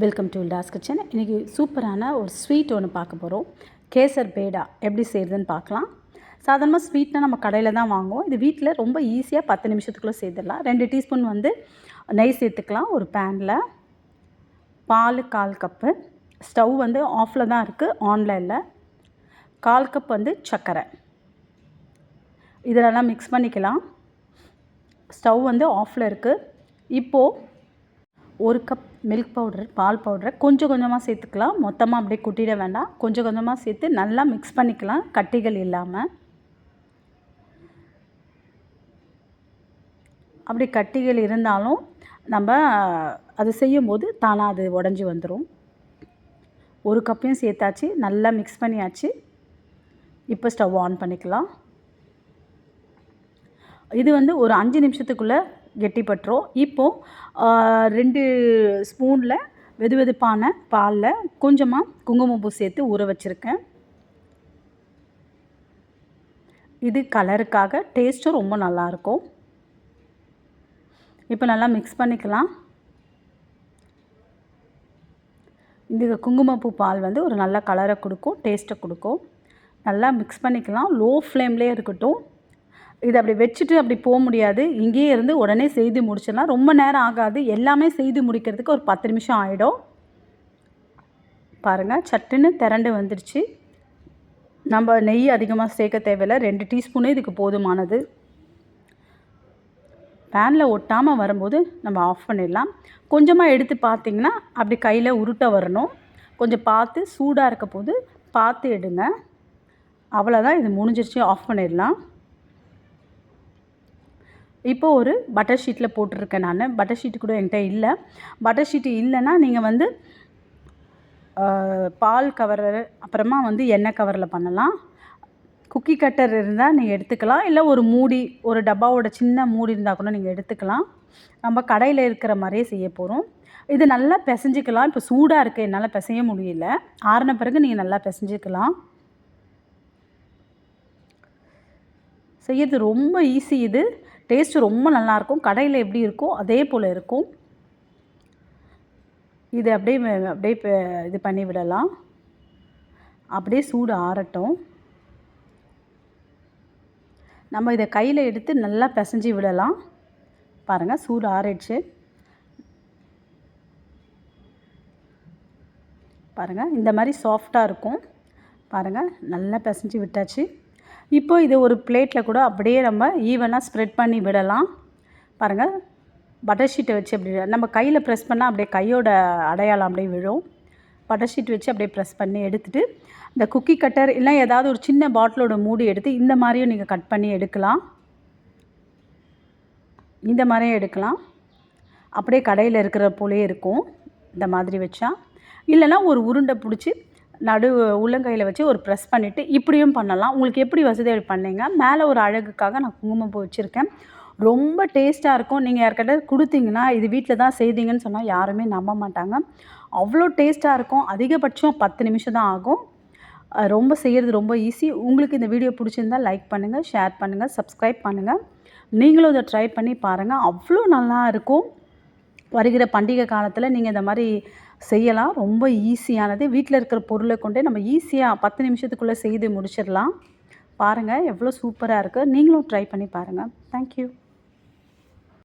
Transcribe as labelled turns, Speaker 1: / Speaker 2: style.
Speaker 1: Welcome to toss kitchen இன்றைக்கி சூப்பரான ஒரு ஸ்வீட் ஒன்று பார்க்க போகிறோம் கேசர் பேடா எப்படி செய்கிறதுன்னு பார்க்கலாம். சாதாரணமாக ஸ்வீட்னால் நம்ம கடையில் தான் வாங்குவோம். இது வீட்டில் ரொம்ப ஈஸியாக பத்து நிமிஷத்துக்குள்ளே செய்திடலாம். ரெண்டு டீஸ்பூன் வந்து நெய் சேர்த்துக்கலாம் ஒரு பேனில் பால் கால் கப்பு. ஸ்டவ் வந்து ஆஃபில் தான் இருக்குது ஆனில் இல்லை. கால் கப் வந்து சர்க்கரை இதெல்லாம் மிக்ஸ் பண்ணிக்கலாம். ஸ்டவ் வந்து ஆஃபில் இருக்குது இப்போது ஒரு கப் மில்க் பவுடர் பால் பவுடரை கொஞ்சம் கொஞ்சமாக சேர்த்துக்கலாம். மொத்தமாக அப்படியே கொட்டிட வேண்டாம். கொஞ்சம் கொஞ்சமாக சேர்த்து நல்லா மிக்ஸ் பண்ணிக்கலாம். கட்டிகள் இல்லாமல் அப்படி கட்டிகள் இருந்தாலும் நம்ம அது செய்யும்போது தானாக அது உடஞ்சி வந்துடும் ஒரு கப்பையும் சேர்த்தாச்சு. நல்லா மிக்ஸ் பண்ணியாச்சு. இப்போ ஸ்டவ் ஆன் பண்ணிக்கலாம். இது வந்து ஒரு அஞ்சு நிமிஷத்துக்குள்ளே கெட்டிப்பட்டுரும். இப்போது ரெண்டு ஸ்பூனில் வெது வெதுப்பான பாலில் கொஞ்சமாக குங்குமப்பூ சேர்த்து ஊற வச்சுருக்கேன். இது கலருக்காக டேஸ்ட்டும் ரொம்ப நல்லாயிருக்கும் இப்போ நல்லா மிக்ஸ் பண்ணிக்கலாம். இந்த குங்குமப்பூ பால் வந்து ஒரு நல்ல கலரை கொடுக்கும் டேஸ்ட்டை கொடுக்கும். நல்லா மிக்ஸ் பண்ணிக்கலாம். லோ ஃப்ளேம்லேயே இருக்கட்டும். இதை அப்படி வச்சுட்டு அப்படி போக முடியாது. இங்கேயே இருந்து உடனே செய்து முடிச்சிடலாம். ரொம்ப நேரம் ஆகாது. எல்லாமே செய்து முடிக்கிறதுக்கு ஒரு பத்து நிமிஷம் ஆகிடும் பாருங்கள் சட்டுன்னு திரண்டு வந்துடுச்சு. நம்ம நெய் அதிகமாக சேர்க்க தேவையில்லை. ரெண்டு டீஸ்பூனே இதுக்கு போதுமானது. பேனில் ஒட்டாமல் வரும்போது நம்ம ஆஃப் பண்ணிடலாம். கொஞ்சமாக எடுத்து பார்த்திங்கன்னா அப்படி கையில் உருட்ட வரணும். கொஞ்சம் பார்த்து சூடாக இருக்க போது பார்த்து எடுங்க. அவ்வளோதான் இது முடிஞ்சிருச்சு. ஆஃப் பண்ணிடலாம். இப்போது ஒரு பட்டர் ஷீட்டில் போட்டிருக்கேன் நான். பட்டர் ஷீட்டு கூட என்கிட்ட இல்லை. பட்டர் ஷீட்டு இல்லைன்னா நீங்கள் வந்து பால் கவர் அப்புறமா வந்து எண்ணெய் கவரில் பண்ணலாம். குக்கி கட்டர் இருந்தால் நீங்கள் எடுத்துக்கலாம். இல்லை ஒரு மூடி ஒரு டப்பாவோட சின்ன மூடி இருந்தால் கூட நீங்கள் எடுத்துக்கலாம். நம்ம கடையில் இருக்கிற மாதிரியே செய்ய போகிறோம் இது நல்லா பிசைஞ்சிக்கலாம். இப்போ சூடாக இருக்குது என்னால் பிசைய முடியல. ஆறின பிறகு நீங்கள் நல்லா பிசைஞ்சிக்கலாம். செய்யறது ரொம்ப ஈஸி இது. டேஸ்ட்டு ரொம்ப நல்லாயிருக்கும். கடையில் எப்படி இருக்கோ அதே போல் இருக்கும். இது அப்படியே அப்படியே இது பண்ணி விடலாம். அப்படியே சூடு ஆறட்டும். நம்ம இதை கையில் எடுத்து நல்லா பிசைஞ்சு விடலாம். பாருங்கள் சூடு ஆறிடுச்சு. பாருங்கள் இந்த மாதிரி சாஃப்டாக இருக்கும். பாருங்கள் நல்லா பிசைஞ்சு விட்டாச்சு. இப்போ இது ஒரு பிளேட்டில் கூட அப்படியே நம்ம ஈவனாக ஸ்ப்ரெட் பண்ணி விடலாம். பாருங்கள் பட்டர் ஷீட்டை வச்சு அப்படி நம்ம கையில் ப்ரெஸ் பண்ணால் அப்படியே கையோட அடையாளம் அப்படியே விழும். பட்டர் ஷீட் வச்சு அப்படியே ப்ரெஸ் பண்ணி எடுத்துகிட்டு இந்த குக்கி கட்டர் இல்லை ஏதாவது ஒரு சின்ன பாட்டிலோட மூடி எடுத்து இந்த மாதிரியும் நீங்கள் கட் பண்ணி எடுக்கலாம். இந்த மாதிரியும் எடுக்கலாம். அப்படியே கடையில் இருக்கிற போலே இருக்கும் இந்த மாதிரி வச்சா. இல்லைன்னா ஒரு உருண்டை பிடிச்சி நடு உள்ளங்கையில் வச்சு ஒரு ப்ரெஸ் பண்ணிவிட்டு இப்படியும் பண்ணலாம். உங்களுக்கு எப்படி வசதி பண்ணிங்க? மேலே ஒரு அழகுக்காக நான் குங்குமப்பூ வச்சுருக்கேன். ரொம்ப டேஸ்ட்டாக இருக்கும். நீங்கள் யார்கிட்ட கொடுத்தீங்கன்னா இது வீட்டில் தான் செய்தீங்கன்னு சொன்னால் யாருமே நம்ப மாட்டாங்க. அவ்வளோ டேஸ்ட்டாக இருக்கும். அதிகபட்சம் பத்து நிமிஷம் தான் ஆகும். ரொம்ப செய்கிறது ரொம்ப ஈஸி உங்களுக்கு இந்த வீடியோ பிடிச்சிருந்தால் லைக் பண்ணுங்கள் ஷேர் பண்ணுங்கள் சப்ஸ்கிரைப் பண்ணுங்கள் நீங்களும் இதை ட்ரை பண்ணி பாருங்கள் அவ்வளோ நல்லா இருக்கும். வருகிற பண்டிகை காலத்தில் நீங்கள் இந்த மாதிரி செய்யலாம். ரொம்ப ஈஸியானது. வீட்டில் இருக்கிற பொருளை கொண்டே நம்ம ஈஸியாக பத்து நிமிஷத்துக்குள்ளே செய்து முடிச்சிடலாம். பாருங்கள் எவ்வளோ சூப்பராக இருக்குது நீங்களும் ட்ரை பண்ணி பாருங்கள் தேங்க்யூ